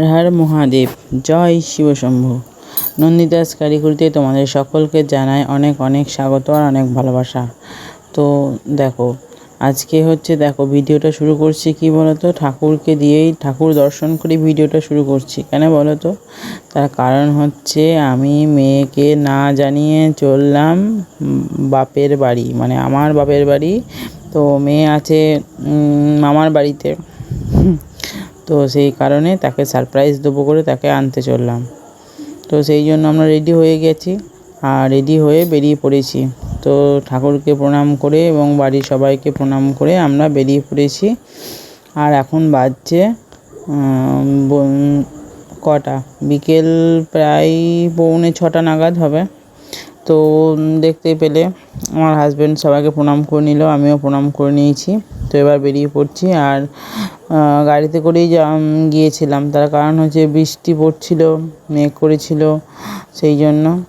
হর হর মহাদেব, জয় শিবশম্ভু নন্দিদাস কারিকুরিতে তোমাদের সকলকে জানাই অনেক অনেক স্বাগত আর অনেক ভালোবাসা। তো দেখো, আজকে হচ্ছে দেখো ভিডিওটা শুরু করছি কি বলতো? ঠাকুরকে দিয়েই ঠাকুর দর্শন করে ভিডিওটা শুরু করছি। কেন বলো তো তার কারণ হচ্ছে আমি মেয়েকে না জানিয়ে চললাম বাপের বাড়ি মানে আমার বাপের বাড়ি। তো মেয়ে আছে মামার বাড়িতে। তো সেই কারণে তাকে সারপ্রাইজ দেবো করে তাকে আনতে চললাম। তো সেই জন্য আমরা রেডি হয়ে গেছি আর রেডি হয়ে বেরিয়ে পড়েছি। তো ঠাকুরকে প্রণাম করে এবং বাড়ির সবাইকে প্রণাম করে আমরা বেরিয়ে পড়েছি। আর এখন বাজছে কটা? বিকেল প্রায় পৌনে ছটা নাগাদ হবে। তো দেখতে পেলে আমার হাজব্যান্ড সবাইকে প্রণাম করে নিল, আমিও প্রণাম করে নিয়েছি। তো এবার বেরিয়ে পড়ছি আর গাড়িতে করেই গিয়েছিলাম। তার কারণ হচ্ছে বৃষ্টি পড়ছিল, মেঘ করেছিল, সেই জন্য।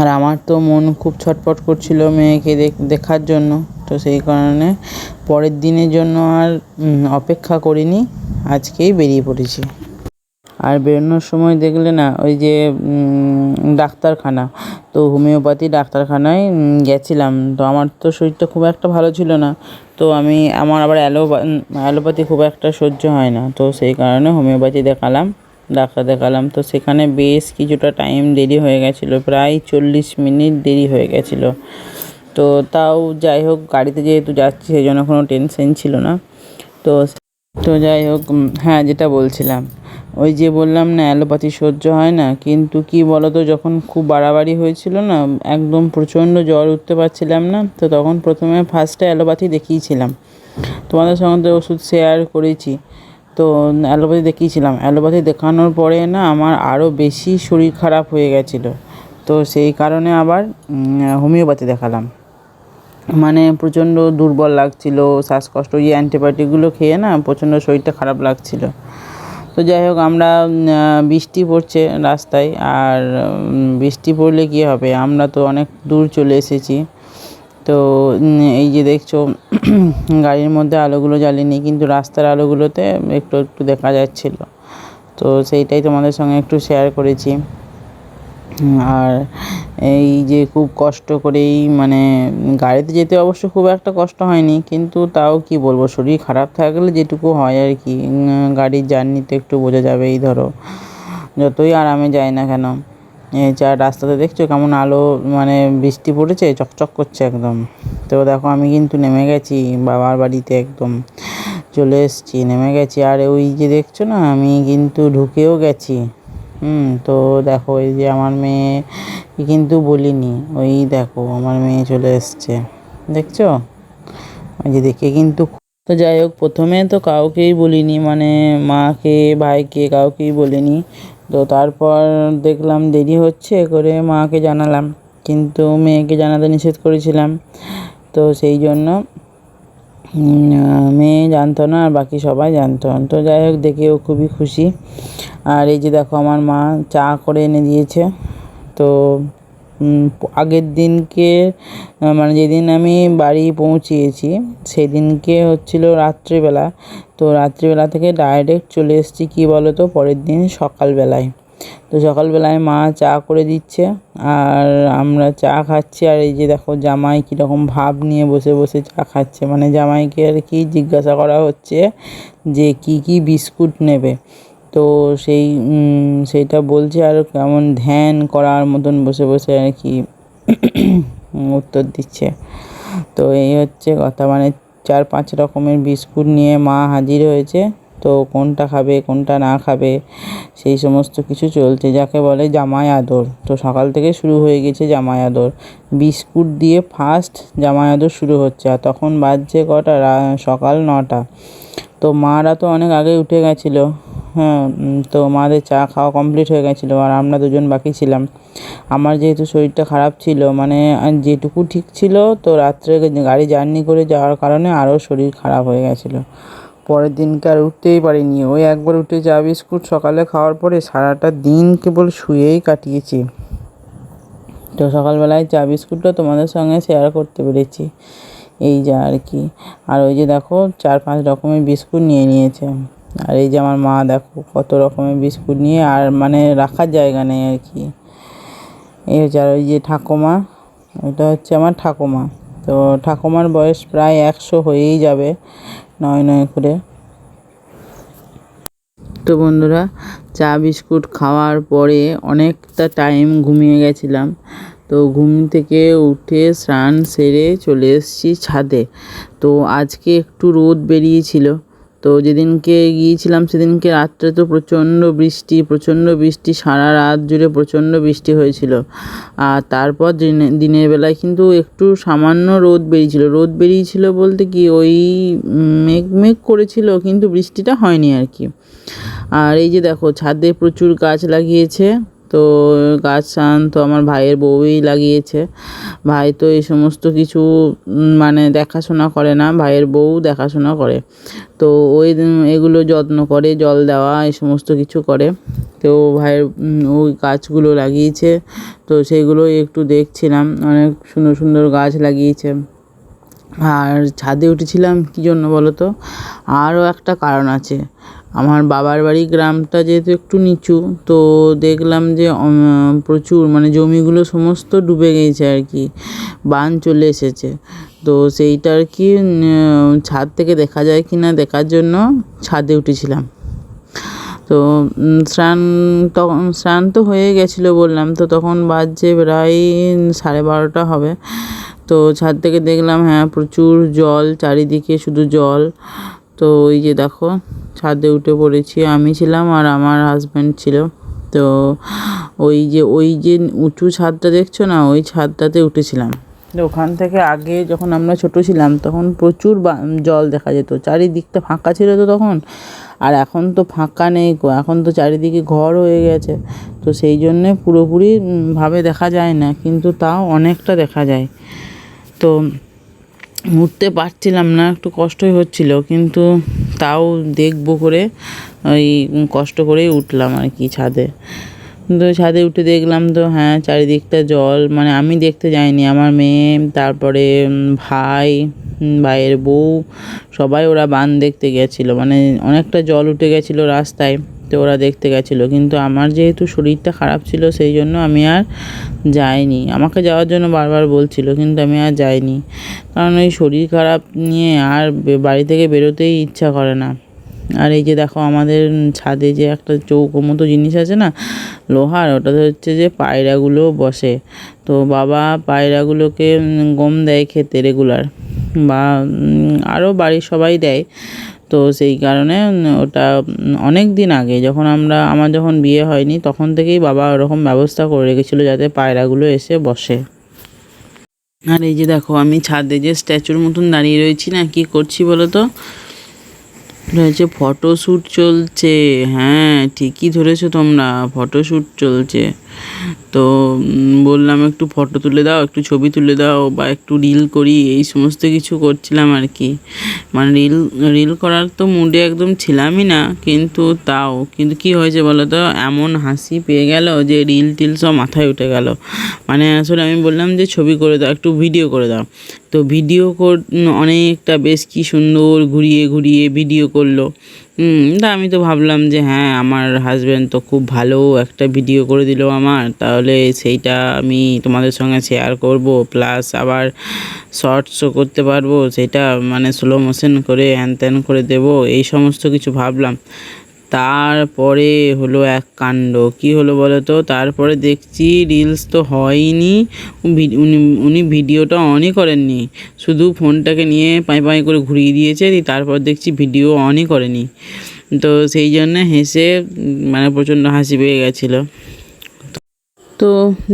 আর আমার তো মন খুব ছটফট করছিল মেয়েকে দেখ- দেখার জন্য। তো সেই কারণে পরের দিনের জন্য আর অপেক্ষা করিনি, আজকেই বেরিয়ে পড়েছি। আর বেরোনোর সময় দেখলে না, ওই যে ডাক্তারখানা, তো হোমিওপ্যাথি ডাক্তারখানায় গেছিলাম। তো আমার তো শরীরটা খুব একটা ভালো ছিল না, তো আমি, আমার আবার অ্যালো অ্যালোপ্যাথি খুব একটা সহ্য হয় না। তো সেই কারণে হোমিওপ্যাথি দেখালাম, ডাক্তার দেখালাম। তো সেখানে বেশ কিছুটা টাইম দেরি হয়ে গেছিল, প্রায় চল্লিশ মিনিট দেরি হয়ে গেছিল। তো তাও যাই হোক, গাড়িতে যেহেতু যাচ্ছি, সেই জন্য কোনো টেনশন ছিল না। তো তো যাই হোক হ্যাঁ যেটা বলছিলাম। ওই যে বললাম না, অ্যালোপ্যাথি সহ্য হয় না, কিন্তু কি বলতো, যখন খুব বাড়াবাড়ি হয়েছিল না, একদম প্রচণ্ড জ্বর উঠতে পারছিলাম না, তো তখন প্রথমে ফার্স্টে অ্যালোপ্যাথি দেখিয়েছিলাম। তোমাদের সঙ্গে তো ওষুধ শেয়ার করেছি, তো অ্যালোপ্যাথি দেখিয়েছিলাম। অ্যালোপ্যাথি দেখানোর পরে না, আমার আরও বেশি শরীর খারাপ হয়ে গেছিল, তো সেই কারণে আবার হোমিওপ্যাথি দেখালাম। মানে প্রচণ্ড দুর্বল লাগছিল, শ্বাসকষ্ট, ওই অ্যান্টিবায়োটিকগুলো খেয়ে না, প্রচণ্ড শরীরটা খারাপ লাগছিল। তো যাই হোক, আমরা বৃষ্টি পড়ছে রাস্তায় আর বৃষ্টি পড়লে কী হবে? আমরা তো অনেক দূর চলে এসেছি। তো এই যে দেখছ, গাড়ির মধ্যে আলোগুলো জ্বালিনি, কিন্তু রাস্তার আলোগুলোতে একটু একটু দেখা যাচ্ছিল। তো সেইটাই তোমাদের সঙ্গে একটু শেয়ার করেছি। আর এই যে খুব কষ্ট করেই মানে গাড়িতে যেতে অবশ্য খুব একটা কষ্ট হয়নি, কিন্তু তাও কি বলব, শরীর খারাপ থাকলে যেটুকু হয় আর কি গাড়ির জার্নিতে একটু বোঝা যাবে এই ধরো। যতই আরামে যায় না কেন এই যা রাস্তাতে দেখছ কেমন আলো মানে বৃষ্টি পড়েছে, চকচক করছে একদম। তো দেখো আমি কিন্তু নেমে গেছি, বাবার বাড়িতে একদম চলে এসেছি, নেমে গেছি। আর ওই যে দেখছ না, আমি কিন্তু ঢুকেও গেছি। হুম, তো দেখো এই যে আমার মেয়ে কিন্তু বলিনি। ওই দেখো আমার মেয়ে চলে এসছে। দেখছ? ওই যে দেখে কিন্তু তো যাই হোক, প্রথমে তো কাউকেই বলিনি মানে মাকে, ভাইকে কাউকেই বলিনি। তো তারপর দেখলাম দেরি হচ্ছে করে মাকে জানালাম, কিন্তু মেয়েকে জানাতে নিষেধ করেছিলাম। তো সেই জন্য মেয়ে জানতো না আর বাকি সবাই জানতো। তো যাই হোক দেখেও খুবই খুশি। আর এই যে দেখো আমার মা চা করে এনে দিয়েছে। তো আগের দিনকে মানে যেদিন আমি বাড়ি পৌঁছিয়েছি, সেদিনকে হচ্ছিল রাত্রিবেলা। তো রাত্রিবেলা থেকে ডাইরেক্ট চলে এসেছি, কী বলো তো পরের দিন সকালবেলায়। তো সকালবেলায় মা চা করে দিচ্ছে, আর আমরা চা খাচ্ছি, আর এই যে দেখো জামাই কীরকম ভাব নিয়ে বসে বসে চা খাচ্ছে। মানে জামাইকে আর কি জিজ্ঞাসা করা হচ্ছে যে কি কি বিস্কুট নেবে। তো সেই সেইটা বলছে আর কেমন ধ্যান করার মতন বসে বসে আর কি উত্তর দিচ্ছে। তো এই হচ্ছে কথা মানে চার পাঁচ রকমের বিস্কুট নিয়ে মা হাজির হয়েছে। তো কোনটা খাবে, কোনটা না খাবে, সেই সমস্ত কিছু চলছে। যাকে বলে জামাই আদর। তো সকাল থেকে শুরু হয়ে গেছে জামাই আদর। বিস্কুট দিয়ে ফার্স্ট জামাই আদর শুরু হচ্ছে আর তখন বাজছে কটা? সকাল নটা। তো মারা তো অনেক আগে উঠে গেছিল। হ্যাঁ তো মাদের চা খাওয়া কমপ্লিট হয়ে গেছিল আর আমরা দুজন বাকি ছিলাম। আমার যেহেতু শরীরটা খারাপ ছিল মানে যেটুকু ঠিক ছিল, তো রাত্রে গাড়ি জার্নি করে যাওয়ার কারণে আরও শরীর খারাপ হয়ে গেছিল। পরের দিনকে আর উঠতেই পারিনি। ওই একবার উঠে চা, বিস্কুট সকালে খাওয়ার পরে সারাটা দিন কেবল শুয়েই কাটিয়েছি। তো সকালবেলায় চা, বিস্কুটটা তোমাদের সঙ্গে শেয়ার করতে পেরেছি। এই যা আর কি। আর ওই যে দেখো, চার পাঁচ রকমের বিস্কুট নিয়ে নিয়েছে। আর এই যে আমার মা, দেখো কত রকমের বিস্কুট নিয়ে, আর মানে রাখার জায়গা নেই আর কি। এই হচ্ছে আর ওই যে ঠাকুমা এটা হচ্ছে আমার ঠাকুমা। তো ঠাকুমার বয়স প্রায় একশো হয়েই যাবে, নয় নয় করে। তো বন্ধুরা, চা বিস্কুট খাওয়ার পরে অনেকটা টাইম ঘুমিয়ে গেছিলাম। তো ঘুম থেকে উঠে স্নান সেরে চলে এসেছি ছাদে। তো আজকে একটু রোদ বেরিয়েছিল। তো যেদিনকে গিয়েছিলাম সেদিনকে রাত্রে তো প্রচণ্ড বৃষ্টি প্রচণ্ড বৃষ্টি, সারা রাত জুড়ে প্রচণ্ড বৃষ্টি হয়েছিল। আর তারপর দিনে- দিনের বেলায় কিন্তু একটু সামান্য রোদ বেরিয়েছিল। রোদ বেরিয়েছিল বলতে কি ওই মেঘ মেঘ করেছিল কিন্তু বৃষ্টিটা হয়নি আর কি। আর এই যে দেখো, ছাদে প্রচুর গাছ লাগিয়েছে। তো গাছ সাধারণত আমার ভাইয়ের বউই লাগিয়েছে। ভাই তো এই সমস্ত কিছু মানে দেখাশোনা করে না, ভাইয়ের বউ দেখাশোনা করে। তো ওই এগুলো যত্ন করে, জল দেওয়া, এই সমস্ত কিছু করে। তো ভাইয়ের ওই গাছগুলো লাগিয়েছে, তো সেগুলো একটু দেখছিলাম। অনেক সুন্দর সুন্দর গাছ লাগিয়েছে। আর ছাদে উঠেছিলাম, কী জন্য বলো তো আরও একটা কারণ আছে। আমার বাবার বাড়ি গ্রামটা যেহেতু একটু নিচু, তো দেখলাম যে প্রচুর মানে জমিগুলো সমস্ত ডুবে গেছে আর কি বান চলে এসেছে। তো সেইটা আর কি ছাদ থেকে দেখা যায় কি না দেখার জন্য ছাদে উঠেছিলাম। তো স্নান তখন স্নান তো হয়ে গেছিল বললাম, তো তখন বাজছে প্রায় সাড়ে বারোটা হবে। তো ছাদ থেকে দেখলাম হ্যাঁ প্রচুর জল, চারিদিকে শুধু জল। তো ওই যে দেখো ছাদে উঠে পড়েছি। আমি ছিলাম আর আমার হাজব্যান্ড ছিল। তো ওই যে ওই যে উঁচু ছাদটা দেখছ না ওই ছাদটাতে উঠেছিলাম। ওখান থেকে আগে যখন আমরা ছোট ছিলাম তখন প্রচুর জল দেখা যেত। চারিদিকটা ফাঁকা ছিল তো তখন। আর এখন তো ফাঁকা নেই এখন তো চারিদিকে ঘর হয়ে গেছে। তো সেই জন্যে পুরোপুরি উম, ভাবে দেখা যায় না কিন্তু তাও অনেকটা দেখা যায়। তো উঠতে পারছিলাম না, একটু কষ্টই হচ্ছিল, কিন্তু তাও দেখব করে ওই কষ্ট করেই উঠলাম আর কি ছাদে। তো ছাদে উঠে দেখলাম তো হ্যাঁ চারিদিকটা জল মানে আমি দেখতে যাইনি, আমার মেয়ে, তারপরে ভাই ভাইয়ের বউ, সবাই ওরা বান দেখতে গেছিল মানে অনেকটা জল উঠে গেছিল রাস্তায়। তো ওরা দেখতে গেছিল। কিন্তু আমার যেহেতু শরীরটা খারাপ ছিল, সেই জন্য আমি আর যাইনি। আমাকে যাওয়ার জন্য বারবার বলছিল, কিন্তু আমি আর যাইনি। কারণ ওই শরীর খারাপ নিয়ে আর বাড়ি থেকে বেরোতেই ইচ্ছা করে না। আর এই যে দেখো আমাদের ছাদে যে একটা চৌকো মতো জিনিস আছে না, লোহার, ওটাতে হচ্ছে যে পায়রাগুলো বসে। তো বাবা পায়রাগুলোকে গম দেয় খেতে রেগুলার বা আরও বাড়ির সবাই দেয়। তো সেই কারণে ওটা অনেক দিন আগে যখন আমরা, আমার যখন বিয়ে হয়নি, তখন থেকেই বাবা ওরকম ব্যবস্থা করে রেখেছিল যাতে পায়রাগুলো এসে বসে। আর এই যে দেখো, আমি ছাদে যে স্ট্যাচুর মতন দাঁড়িয়ে রয়েছি না, কি করছি বলো তো হচ্ছে ফটোশ্যুট চলছে। হ্যাঁ ঠিকই ধরেছো তোমরা, ফটোশ্যুট চলছে। তো বললাম একটু ফটো তুলে দাও, একটু ছবি তুলে দাও বা একটু রিল করি, এই সমস্ত কিছু করছিলাম আর কি। মানে রিল রিল করার তো মুডে একদম ছিলামই না, কিন্তু তাও। কিন্তু কি হয়েছে বলো তো, এমন হাসি পেয়ে গেল যে রিল টিল সব মাথায় উঠে গেল। মানে আসলে আমি বললাম যে ছবি করে দাও, একটু ভিডিও করে দাও। তো ভিডিও কর, অনেকটা বেশ কি সুন্দর ঘুরিয়ে ঘুরিয়ে ভিডিও করল। তা আমি তো ভাবলাম যে হ্যাঁ আমার হাজব্যান্ড তো খুব ভালো একটা ভিডিও করে দিল আমার, তাহলে সেইটা আমি তোমাদের সঙ্গে শেয়ার করব প্লাস আবার শর্টসও করতে পারব, সেটা মানে স্লো মোশন করে হ্যান ত্যান করে দেব, এই সমস্ত কিছু ভাবলাম। তারপরে হলো এক কাণ্ড। কি হলো বলো তো তারপরে দেখছি রিলস তো হয়নি। উনি ভিডিওটা অনই করেননি। শুধু ফোনটাকে নিয়ে পাই পাই করে ঘুরিয়ে দিয়েছে। দিয়ে তারপর দেখছি ভিডিও অনই করেনি। তো সেই জন্য হেসে মানে প্রচণ্ড হাসি পেয়ে গেছিল। তো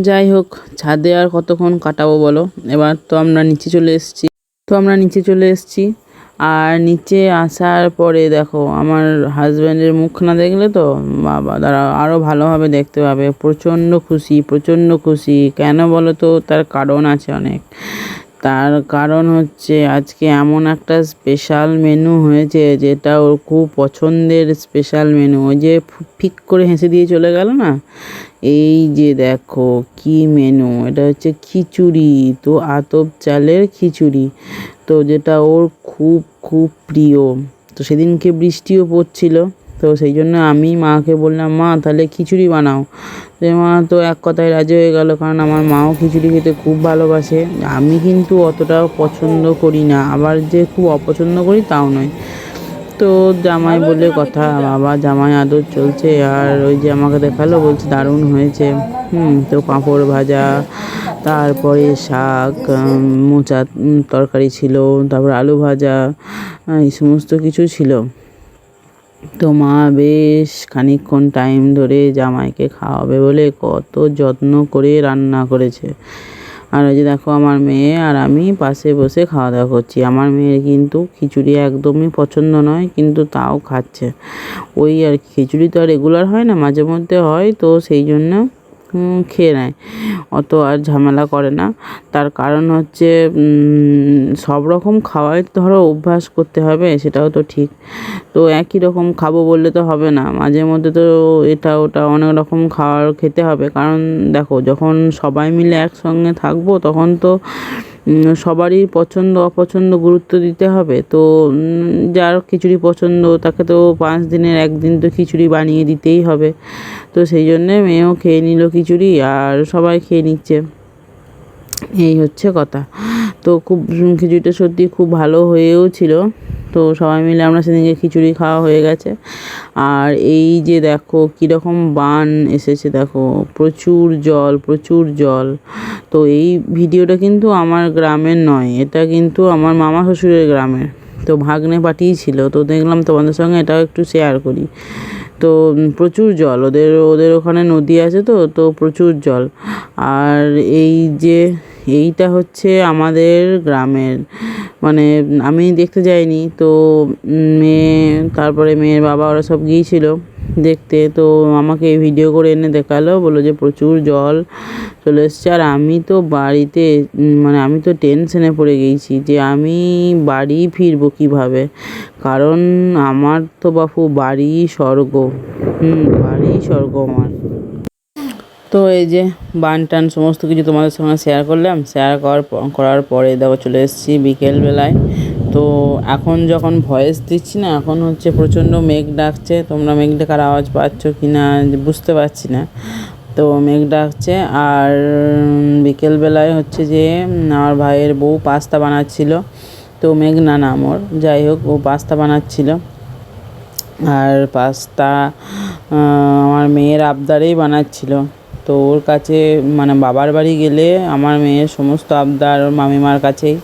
যাই হোক, ছাদে আর কতক্ষণ কাটাবো বলো? এবার তো আমরা নিচে চলে এসেছি। তো আমরা নিচে চলে এসেছি। আর নিচে আসার পরে দেখো, আমার হাজব্যান্ডের মুখ না দেখলে তো, বাবা, তারা আরও ভালোভাবে দেখতে পাবে। প্রচণ্ড খুশি প্রচণ্ড খুশি। কেন বলো তো, তার কারণ আছে অনেক। তার কারণ হচ্ছে, আজকে এমন একটা স্পেশাল মেনু হয়েছে, যেটা ওর খুব পছন্দের স্পেশাল মেনু ওই যে ফিক করে হেসে দিয়ে চলে গেল না? এই যে দেখো, কি মেনু এটা হচ্ছে খিচুড়ি। তো আতপ চালের খিচুড়ি। তো যেটা ওর খুব খুব প্রিয়। তো সেদিনকে বৃষ্টিও পড়ছিল। তো সেই জন্য আমি মাকে বললাম, মা, তাহলে খিচুড়ি বানাও। তো মা, তো এক কথায় রাজি হয়ে গেল, কারণ আমার মাও খিচুড়ি খেতে খুব ভালোবাসে। আমি কিন্তু অতটাও পছন্দ করি না। আবার যে খুব অপছন্দ করি, তাও নয়। তো জামাই বলে কথা, বাবা জামাই আদর চলছে, আর ওই যে আমাকে দেখাল, বলছে দারুণ হয়েছে। হুম, তো পাঁপড় ভাজা, তারপরে শাক মোচা তরকারি ছিল, তারপর আলু ভাজা এই সমস্ত কিছু ছিল। তো মা বেশ খানিকক্ষণ টাইম ধরে জামাইকে খাওয়াবে বলে কত যত্ন করে রান্না করেছে। আর ওই যে দেখো আমার মেয়ে আর আমি পাশে বসে খাওয়া দাওয়া করছি। আমার মেয়ের কিন্তু খিচুড়ি একদমই পছন্দ নয়, কিন্তু তাও খাচ্ছে। ওই আর খিচুড়ি তো আর রেগুলার হয় না, মাঝে মধ্যে হয়, তো সেই জন্য খেয়ে নেয়। অত আর ঝামেলা করে না। তার কারণ হচ্ছে সব রকম খাওয়াই ধরো অভ্যাস করতে হবে, সেটাও তো ঠিক। তো একই রকম খাব বললে তো হবে না। মাঝে মধ্যে তো এটা ওটা অনেক রকম খাওয়ার খেতে হবে। কারণ দেখো, যখন সবাই মিলে একসঙ্গে থাকব, তখন তো সবারই পছন্দ, অপছন্দ গুরুত্ব দিতে হবে। তো যার খিচুড়ি পছন্দ, তাকে তো পাঁচ দিনের একদিন তো খিচুড়ি বানিয়ে দিতেই হবে। তো সেই জন্যে মেয়েও খেয়ে নিল খিচুড়ি, আর সবাই খেয়ে নিচ্ছে। এই হচ্ছে কথা। তো খুব খিচুড়িটা সত্যি খুব ভালো হয়েও ছিল। তো সবাই মিলে আমরা সেদিনকে খিচুড়ি খাওয়া হয়ে গেছে। আর এই যে দেখো, কীরকম বান এসেছে দেখো। প্রচুর জল প্রচুর জল। তো এই ভিডিওটা কিন্তু আমার গ্রামের নয়, এটা কিন্তু আমার মামা শ্বশুরের গ্রামের। তো ভাগ্নে পাঠিয়েছিল। তো দেখলাম তোমাদের সঙ্গে এটাও একটু শেয়ার করি। তো প্রচুর জল। ওদের ওদের ওখানে নদী আছে তো তো প্রচুর জল। আর এই যে, এইটা হচ্ছে আমাদের গ্রামের মানে আমি দেখতে যাইনি। তো মেয়ে, তারপরে মেয়ের বাবা, ওরা সব গিয়েছিল। দেখতে, তো আমাকে ভিডিও করে এনে দেখাল, বলল যে প্রচুর জল চলে এসছে। আর আমি তো বাড়িতে মানে আমি তো টেনশনে পড়ে গিয়েছি যে আমি বাড়ি ফিরবো কীভাবে? কারণ আমার তো বাপু বাড়ি স্বর্গ। হুম, বাড়ি স্বর্গ আমার। তো এই যে বান টান সমস্ত কিছু তোমাদের সঙ্গে শেয়ার করলাম। শেয়ার করার করার পরে দেখো চলে এসেছি বিকেলবেলায় তো এখন যখন ভয়েস দিচ্ছি না, এখন হচ্ছে প্রচণ্ড মেঘ ডাকছে। তোমরা মেঘ ডাকার আওয়াজ পাচ্ছ কি না বুঝতে পারছি না। তো মেঘ ডাকছে আর বিকেলবেলায় হচ্ছে যে, আমার ভাইয়ের বউ পাস্তা বানাচ্ছিল। তো মেঘ না নাম ওর যাই হোক, ও পাস্তা বানাচ্ছিল। আর পাস্তা আমার মেয়ের আবদারেই বানাচ্ছিল। তো ওর কাছে মানে বাবার বাড়ি গেলে আমার মেয়ের সমস্ত আবদার ওর মামিমার কাছেই।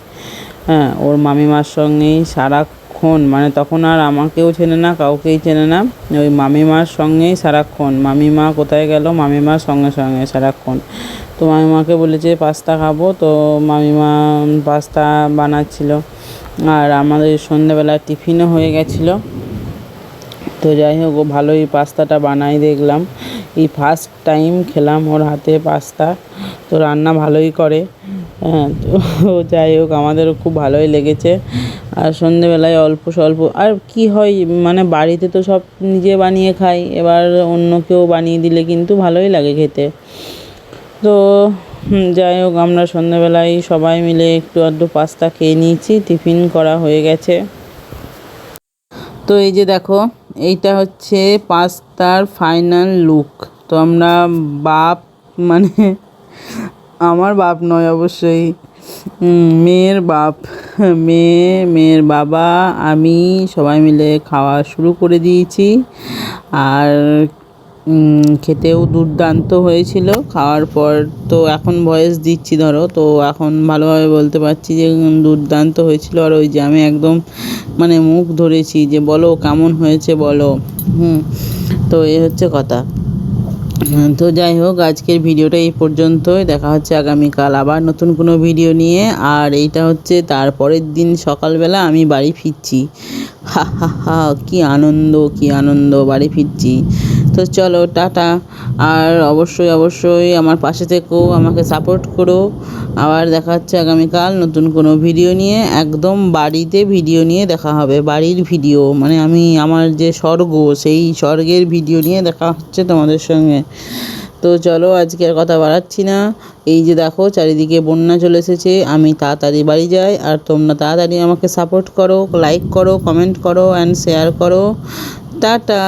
হ্যাঁ ওর মামিমার সঙ্গেই সারাক্ষণ মানে তখন আর আমাকেও চেনে না, কাউকেই চেনে না। ওই মামিমার সঙ্গেই সারাক্ষণ, মামিমা কোথায় গেল? মামিমার সঙ্গে সঙ্গে সারাক্ষণ। তো মামিমাকে বলেছে, পাস্তা খাব? তো মামিমা পাস্তা বানাচ্ছিল। আর আমাদের সন্ধ্যেবেলা টিফিনও হয়ে গেছিল। তো যাই হোক, ও ভালোই পাস্তাটা বানাই দেখলাম। এই ফার্স্ট টাইম খেলাম ওর হাতে পাস্তা। তো রান্না ভালোই করে। হ্যাঁ তো যাই হোক, আমাদেরও খুব ভালোই লেগেছে। আর সন্ধেবেলায় অল্প স্বল্প, আর কি হয় মানে বাড়িতে তো সব নিজে বানিয়ে খাই, এবার অন্য কেউ বানিয়ে দিলে কিন্তু ভালোই লাগে খেতে। তো যাই হোক, আমরা সন্ধ্যেবেলায় সবাই মিলে একটু আধটু পাস্তা খেয়ে নিয়েছি, টিফিন করা হয়ে গেছে। তো এই যে দেখো, এইটা হচ্ছে পাস্তার ফাইনাল লুক। তো আমরা বাপ মানে আমার বাপ নয় অবশ্যই। মেয়ের বাপ। মেয়ে, মেয়ের বাবা, আমি সবাই মিলে খাওয়া শুরু করে দিয়েছি। আর খেতেও দুর্দান্ত হয়েছিল। খাওয়ার পর তো এখন ভয়েস দিচ্ছি, ধরো। তো এখন ভালোভাবে বলতে পারছি যে দুর্দান্ত হয়েছিল। আর ওই যে আমি একদম মানে মুখ ধরেছি যে, বলো কেমন হয়েছে বলো। হুম, তো এই হচ্ছে কথা। তো যাই হোক, আজকের ভিডিওটা এই পর্যন্তই। দেখা হচ্ছে আগামীকাল আবার নতুন কোনো ভিডিও নিয়ে। আর এইটা হচ্ছে তারপরের দিন সকালবেলা আমি বাড়ি ফিরছি। হা হা হা, কী আনন্দ, কি আনন্দ, বাড়ি ফিরছি। তো চলো, টাটা। আর অবশ্যই অবশ্যই আমার পাশে থেকেও আমাকে সাপোর্ট করো। আবার দেখা হচ্ছে আগামীকাল নতুন কোনো ভিডিও নিয়ে। একদম বাড়িতে ভিডিও নিয়ে দেখা হবে, বাড়ির ভিডিও মানে আমি, আমার যে স্বর্গ, সেই স্বর্গের ভিডিও নিয়ে দেখা হচ্ছে তোমাদের সঙ্গে। তো চলো, আজকে আর কথা বাড়াচ্ছি না। এই যে দেখো, চারিদিকে বন্যা চলে এসেছে। আমি তাড়াতাড়ি বাড়ি যাই, আর তোমরা তাড়াতাড়ি আমাকে সাপোর্ট করো লাইক করো কমেন্ট করো অ্যান্ড শেয়ার করো। টাটা!